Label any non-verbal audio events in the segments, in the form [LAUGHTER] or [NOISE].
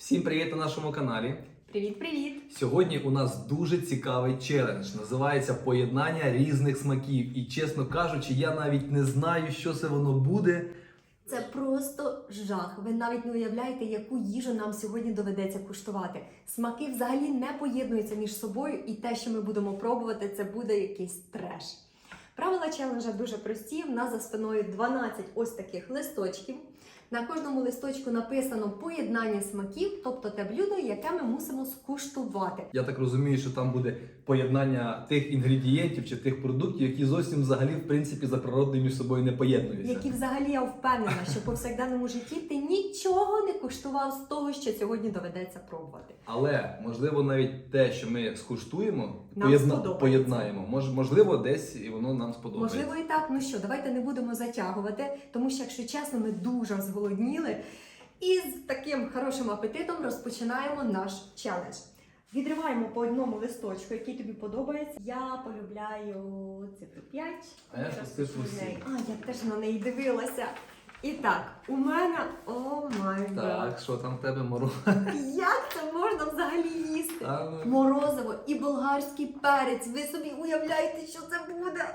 Всім привіт на нашому каналі. Привіт, привіт! Сьогодні у нас дуже цікавий челендж. Називається Поєднання різних смаків. І чесно кажучи, я навіть не знаю, що це воно буде. Це просто жах. Ви навіть не уявляєте, яку їжу нам сьогодні доведеться куштувати. Смаки взагалі не поєднуються між собою, і те, що ми будемо пробувати, це буде якийсь треш. Правила челенджа дуже прості. В нас за спиною 12 ось таких листочків. На кожному листочку написано поєднання смаків, тобто те блюдо, яке ми мусимо скуштувати. Я так розумію, що там буде поєднання тих інгредієнтів чи тих продуктів, які зовсім взагалі в принципі за природою між собою не поєднуються. Які взагалі я впевнена, що в повсякденному житті ти нічого не куштував з того, що сьогодні доведеться пробувати. Але можливо навіть те, що ми скуштуємо, Нам сподобається. поєднаємо. Мож, можливо, десь і воно нам сподобається. Можливо, і так. Ну що, давайте не будемо затягувати, тому що, якщо чесно, ми дуже зголодніли. І з таким хорошим апетитом розпочинаємо наш челендж. Відриваємо по одному листочку, який тобі подобається. Я полюбляю цифру 5. А я я. А, я теж на неї дивилася. І так, у мене о май гад. Так, що там в тебе моро? Як це можна взагалі їсти? А, ну, Морозиво і болгарський перець. Ви собі уявляєте, що це буде?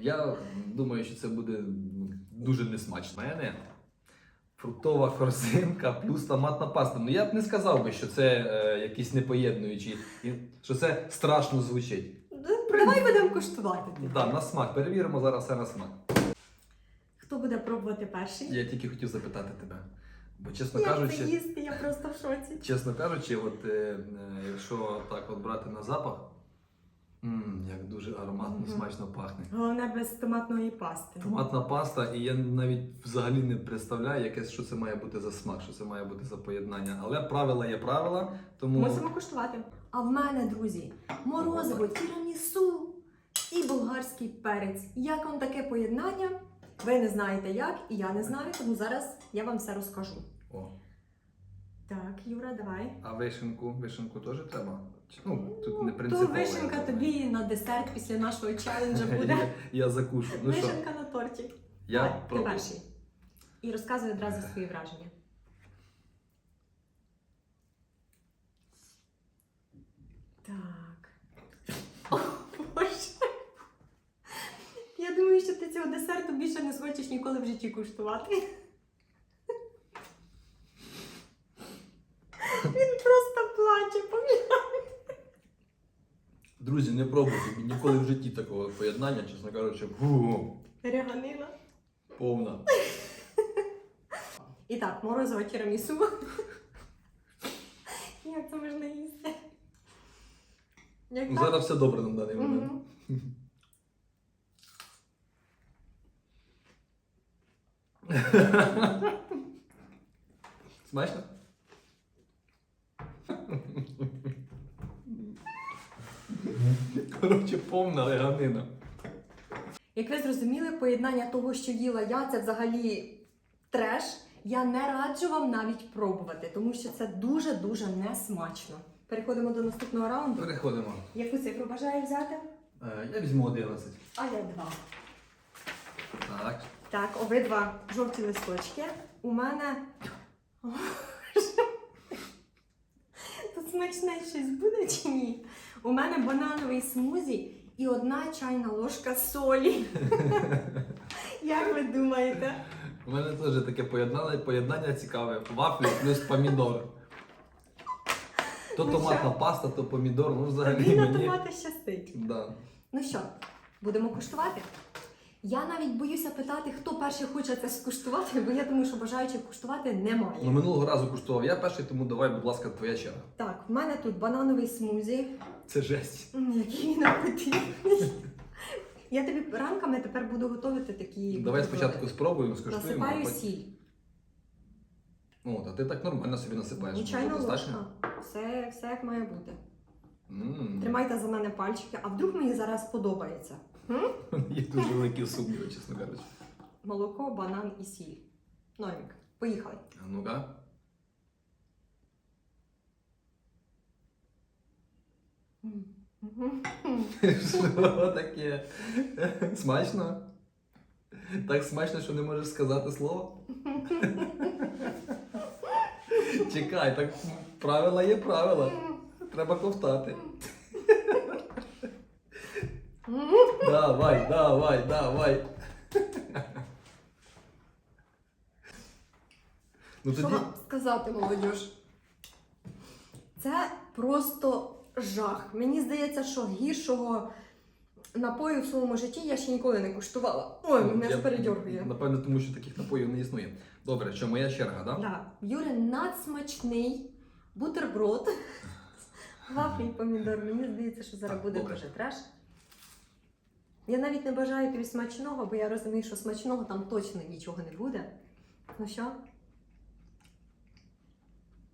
Я думаю, що це буде ну, дуже несмачно. У мене фруктова корзинка плюс томатна паста. Ну я б не сказав би, що це е, якісь непоєднуючі, і що це страшно звучить. Давай будемо куштувати. Да, на смак. Перевіримо зараз все на смак. Хто буде пробувати перший? Я тільки хотів запитати тебе. Бо, чесно Як це їсти? Я просто в шоці. чесно кажучи, от е, е, якщо так от брати на запах, м, як дуже ароматно, Мгм. смачно пахне. Головне без томатної пасти. Томатна паста, і я навіть взагалі не представляю, яке, що це має бути за смак, що це має бути за поєднання. Але правила є правила, тому Мусимо куштувати. А в мене, друзі, морозиво, тірамісу і болгарський перець. Як вам таке поєднання? Ви не знаєте як, і я не знаю, тому зараз я вам все розкажу. О, Так, Юра, давай. а вишенку, вишенку теж треба? Ну, тут не То принципово. я вишенка думаю. тобі на десерт після нашого челенджа [LAUGHS] буде. я, я закушу. Ну що, Вишенка на торті. я ти перший. І розказуй одразу свої враження. Так. О, Боже. Я думаю, що ти цього десерту більше не схочеш ніколи в житті куштувати. Він просто плаче. поглянь. Друзі, не пробуйте ніколи в житті такого поєднання, чесно кажучи, фу, Ряганина. повна. І так, морозиво тірамісу. Як це можна їсти? Як Ну, так? зараз все добре на даний момент. Мгм. Смачно? Коротше, повна реганина. Як ви зрозуміли, поєднання того, що їла я, це взагалі треш. Я не раджу вам навіть пробувати, тому що це дуже-дуже несмачно. Переходимо до наступного раунду. Переходимо. Яку цифру бажаю взяти? Е, Я візьму 11. А я два. Так. Так, обидва жовті листочки. У мене. Тут смачне щось буде чи ні? У мене банановий смузі і одна чайна ложка солі. [LAUGHS] Як ви думаєте? У мене теж таке поєднання, поєднання цікаве. Вафлі плюс помідор. То Ну томатна що? паста, то помідор. Ну взагалі Тобі на мені. томати щастить. Да. Ну що, будемо куштувати? Я навіть боюся питати, хто перший хоче це скуштувати, бо я думаю, що бажаючих куштувати немає. Ну минулого разу куштував я перший, тому давай, будь ласка, твоя черга. Так, в мене тут банановий смузі. Це жесть. М, Який він апетитний. Я тобі ранками тепер буду готувати такі. Давай бутерброди. спочатку спробуємо, скуштуємо. а насипаю потім- сіль. О, та ти так нормально собі насипаєш. І чайна достатньо? ложка. Все, все як має бути. М. Тримайте за мене пальчики, а вдруг мені зараз подобається. Є дуже великі сумніви, чесно кажучи. Молоко, банан і сіль. Нормік. Поїхали. А ну-ка. Що таке? Смачно? Так смачно, що не можеш сказати слово? Чекай, так правила є правила. Треба ковтати. Давай, давай, давай. Ну Що тоді. вам сказати, молодіж? Це просто жах. Мені здається, що гіршого напою в своєму житті я ще ніколи не куштувала. Ой, мене Я- аж передьоргує. Напевно, тому що таких напоїв не існує. Добре, що моя черга, так? Да? Да. Юри надсмачний бутерброд. [LAUGHS] Вафлі і помідор. Мені здається, що зараз Так, буде добре. дуже треш. Я навіть не бажаю тобі смачного, бо я розумію, що смачного там точно нічого не буде. Ну що?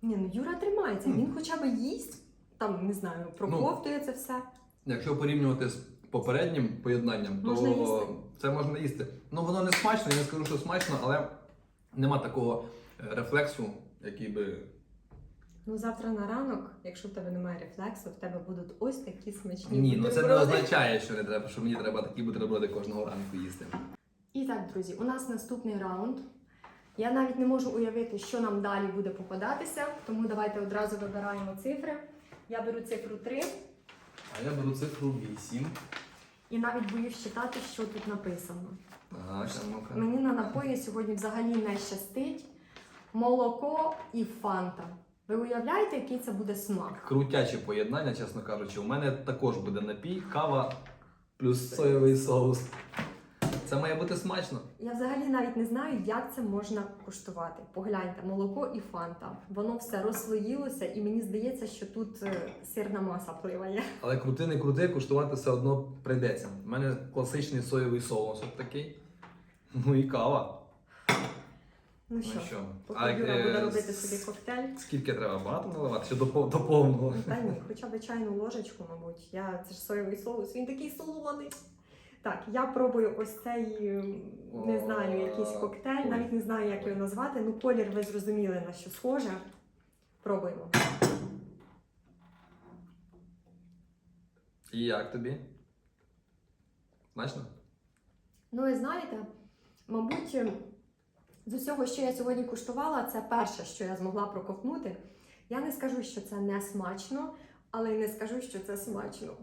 Ні, ну Юра тримається, він хоча б їсть, там, не знаю, Ну, проковтує це все. Якщо порівнювати з попереднім поєднанням, то Можна їсти. це можна їсти. Ну воно не смачно, я не скажу, що смачно, але нема такого е, рефлексу, який би. Ну, завтра на ранок, якщо в тебе немає рефлексу, в тебе будуть ось такі смачні Ні, ну це не бутерброди. означає, що не треба, що мені треба такі бутерброди кожного ранку їсти. І так, друзі, у нас наступний раунд. Я навіть не можу уявити, що нам далі буде попадатися, тому давайте одразу вибираємо цифри. Я беру цифру 3 А я беру цифру 8. і навіть боюсь читати, що тут написано. Так, а ну-ка. Мені на напої сьогодні взагалі не щастить. Молоко і фанта. Ви уявляєте, який це буде смак? Крутяче поєднання, чесно кажучи. У мене також буде напій, кава плюс соєвий соус. Це має бути смачно. Я взагалі навіть не знаю, як це можна куштувати. Погляньте, молоко і фанта. Воно все розслоїлося, і мені здається, що тут е, сирна маса пливає. Але крути не крути, куштувати все одно прийдеться. У мене класичний соєвий соус от такий. Ну і кава. Ну що, Ну що? поки А, Юра е, буде робити собі коктейль. Скільки треба? Багато наливати? Чи до, повного? Та ні, хоча б чайну ложечку, мабуть. Я це ж соєвий соус, він такий солоний. Так, я пробую ось цей, не знаю, якийсь коктейль, навіть не знаю, як його назвати. Ну, колір ви зрозуміли на що схоже. Пробуємо. І як тобі? Смачно? Ну і знаєте, мабуть, ем, з усього, що я сьогодні куштувала, це перше, що я змогла проковтнути. Я не скажу, що це не смачно, але й не скажу, що це смачно.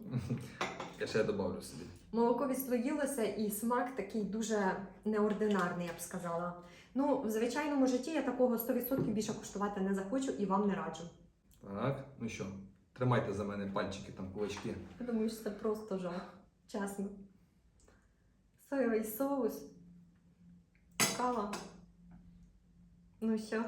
Я ще добавлю собі. Молоко відслоїлося і смак такий дуже неординарний, я б сказала. Ну, в звичайному житті я такого 100% більше куштувати не захочу і вам не раджу. Так, ну що, тримайте за мене пальчики, там кулачки. Я думаю, що це просто жах. Чесно. Соєвий соус. Кава. Ну що?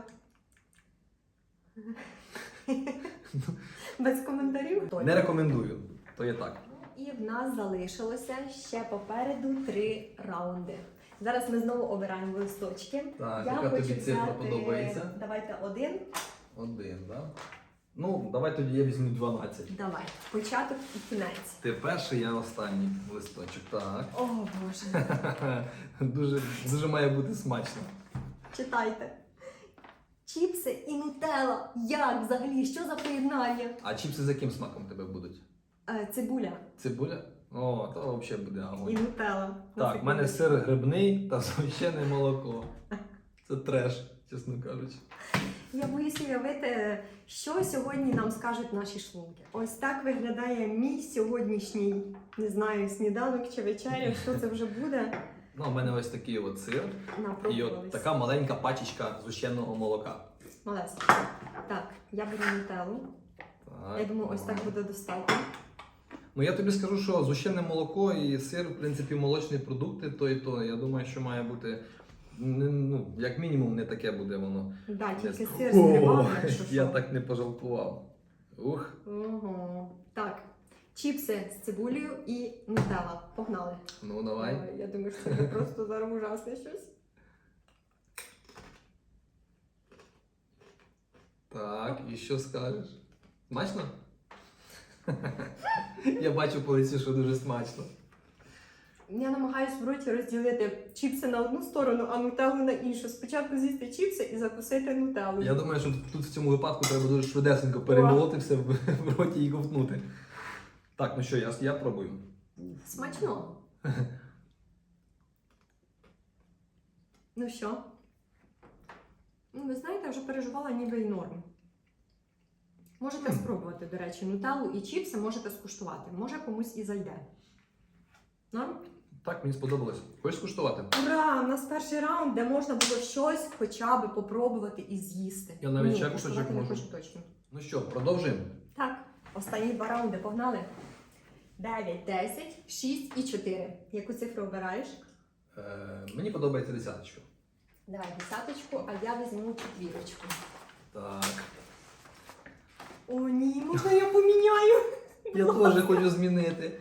Без коментарів? Не рекомендую, то є так. І в нас залишилося ще попереду три раунди. Зараз ми знову обираємо листочки. Так, Я яка хочу тобі цифра взяти- подобається? Давайте один. Один, так? Да? Ну, давай тоді я візьму 12. Давай. Початок і кінець. Ти перший, я останній листочок. Так. О Боже. [LAUGHS] дуже, дуже має бути смачно. Читайте. Чіпси і нутелла. Як взагалі? Що за поєднання? А чіпси з яким смаком тебе будуть? Е, цибуля Цибуля? О, то взагалі буде і огонь. нутелла. Так, в мене сир грибний та згущене молоко. Це треш, чесно кажучи. Я боюсь уявити, що сьогодні нам скажуть наші шлунки. Ось так виглядає мій сьогоднішній, не знаю, сніданок чи вечеря. Що це вже буде? Ну, у мене ось такий от сир і от така маленька пачечка згущеного молока. Малес. Так, я беру нутеллу. Я думаю, ось так буде достатньо. Ну я тобі скажу, що згущене молоко і сир, в принципі, молочні продукти, то і то. Я думаю, що має бути. Ну, як мінімум, не таке буде воно. Да, тільки сир зривав, якщо Я так не пожалкував. Ух, Ого. Так, чіпси з цибулею і нутелла. Погнали. ну давай. Ой, Я думаю, що це просто зараз ужасне щось. Так, і що скажеш? Смачно? [LAUGHS] Я бачу по лиці, що дуже смачно. Я намагаюсь в роті розділити чіпси на одну сторону, а нутеллу на іншу. Спочатку з'їсти чіпси і закусити нутеллу. Я думаю, що тут в цьому випадку треба дуже швидесенько перемолоти все в, в роті і ковтнути. Так, ну що, я, я пробую. Смачно. ну що? Ну, ви знаєте, вже переживала ніби й норм. Можете спробувати, до речі, нутеллу і чіпси можете скуштувати. Може комусь і зайде. Норм? Так, мені сподобалось. Хочеш скуштувати? Ура! У нас перший раунд, де можна було щось хоча б попробувати і з'їсти. Я навіть ще кусочок не можу. хочу точно. Ну що, продовжуємо? Так, останні два раунди погнали. 9, 10, 6 і 4. Яку цифру обираєш? Е, мені подобається десяточка. Давай десяточку, а я візьму четвірочку. Так. О, ні, можна я поміняю? [LAUGHS] Я теж хочу змінити.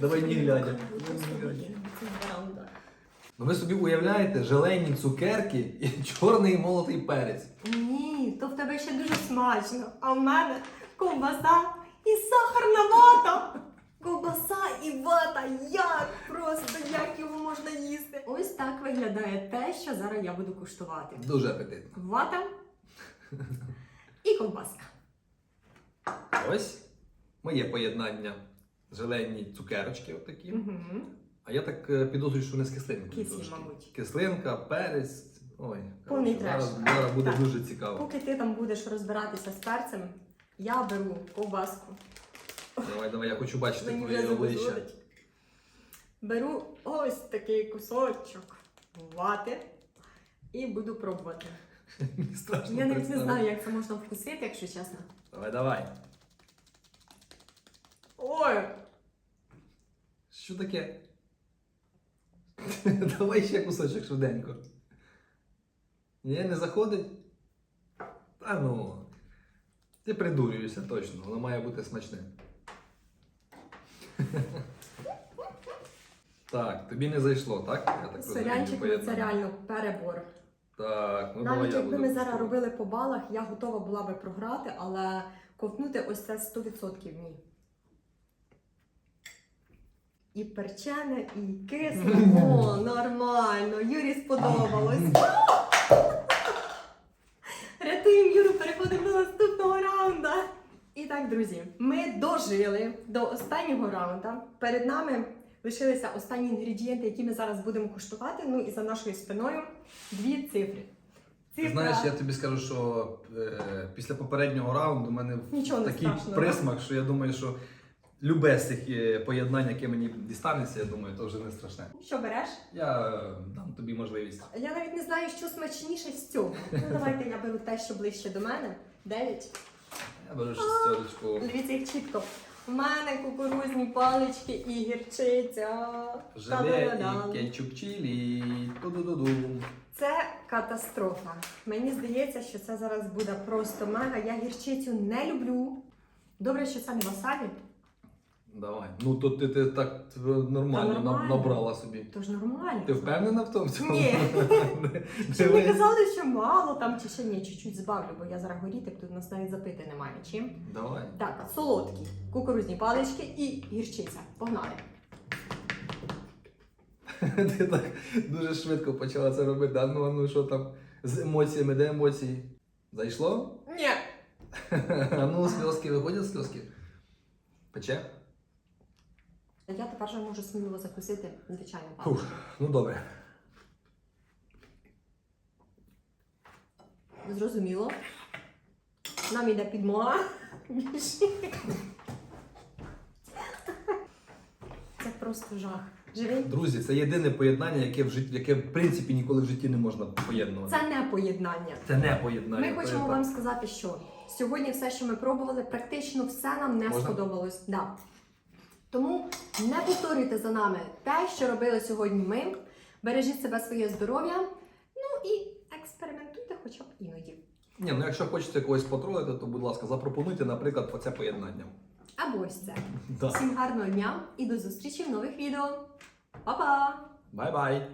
Давай не глядя. Ну ви собі уявляєте желейні цукерки і чорний молотий перець. Ні, то в тебе ще дуже смачно. А в мене ковбаса і сахарна вата. Ковбаса і вата. Як просто, як його можна їсти? Ось так виглядає те, що зараз я буду куштувати. Дуже апетитно. Вата і ковбаска. Ось моє поєднання. Желейні цукерочки отакі. Угу. А я так е, підозрюю, що вони з кислинкою. Кислі, мабуть. Кислинка, перець. Ой, Повний коротше, зараз, зараз буде Так. дуже цікаво. Поки ти там будеш розбиратися з перцем, я беру ковбаску. Давай, давай, я хочу бачити твоє обличчя. Беру ось такий кусочок вати і буду пробувати. [LAUGHS] Мені страшно. Я навіть не представити. знаю, як це можна вкусити, якщо чесно. Давай, давай. Ой! Що таке? [LAUGHS] Давай ще кусочок швиденько. Ні, не заходить? Та ну. Ти придурюєшся точно, воно має бути смачне. Так, тобі не зайшло, так? Я так розумію, ну це поєднання. реально перебор. Так, ну давай Навіть я якби буду ми зараз робили по балах, я готова була би програти, але ковтнути ось це 100% ні. І перчене, і кисле. О, [LAUGHS] нормально. Юрі сподобалось. [LAUGHS] Рятуємо Юру, переходимо до наступного раунда. І так, друзі, ми дожили до останнього раунда. Перед нами лишилися останні інгредієнти, які ми зараз будемо куштувати. Ну і за нашою спиною дві цифри. Ти знаєш, я тобі скажу, що е, після попереднього раунду у мене Нічого не такий страшного, присмак, що я думаю, що любе з цих е, поєднань, яке мені дістанеться, я думаю, то вже не страшне. Що береш? Я е, дам тобі можливість. Я навіть не знаю, що смачніше з цього. Ну давайте я беру те, що ближче до мене. Дев'ять. Я беру шестерочку. Дивіться, як чітко. У мене кукурузні палички і гірчиця. Желе Та-да-да-дам. і кетчуп чилі. Ту-ду-ду-ду. Це катастрофа. Мені здається, що це зараз буде просто мега. Я гірчицю не люблю. Добре, що це не васабі, Давай. Ну то ти, ти так нормально, Та нормально. набрала собі. тож нормально. Ти впевнена в тому? Ні. [LAUGHS] Не- Щоб казали, що мало там чи ще ні, чуть-чуть збавлю, бо я зараз горіти, тут нас навіть запити немає чим. Давай. Так, солодкі, кукурузні палички і гірчиця. Погнали. [LAUGHS] Ти так дуже швидко почала це робити. А ну, ну що там з емоціями, де емоції? Зайшло? Ні. [LAUGHS] А ну, сльозки виходять сльозки? Пече? Я тепер вже можу сміливо закусити звичайно. Фух, ну добре. Зрозуміло. Нам іде підмога. Це просто жах. Живий? Друзі, це єдине поєднання, яке в житті, яке в принципі ніколи в житті не можна поєднувати. Це не поєднання. Це не поєднання. Ми хочемо вам сказати, що сьогодні все, що ми пробували, практично все нам не Можна? сподобалось. Да. Тому не повторюйте за нами те, що робили сьогодні ми. Бережіть себе своє здоров'я. Ну і експериментуйте хоча б іноді. Ні, ну якщо хочете когось потролити, то будь ласка, запропонуйте, наприклад, оце поєднання. Або ось це. Да. Всім гарного дня і до зустрічі в нових відео. Па-па! Бай-бай!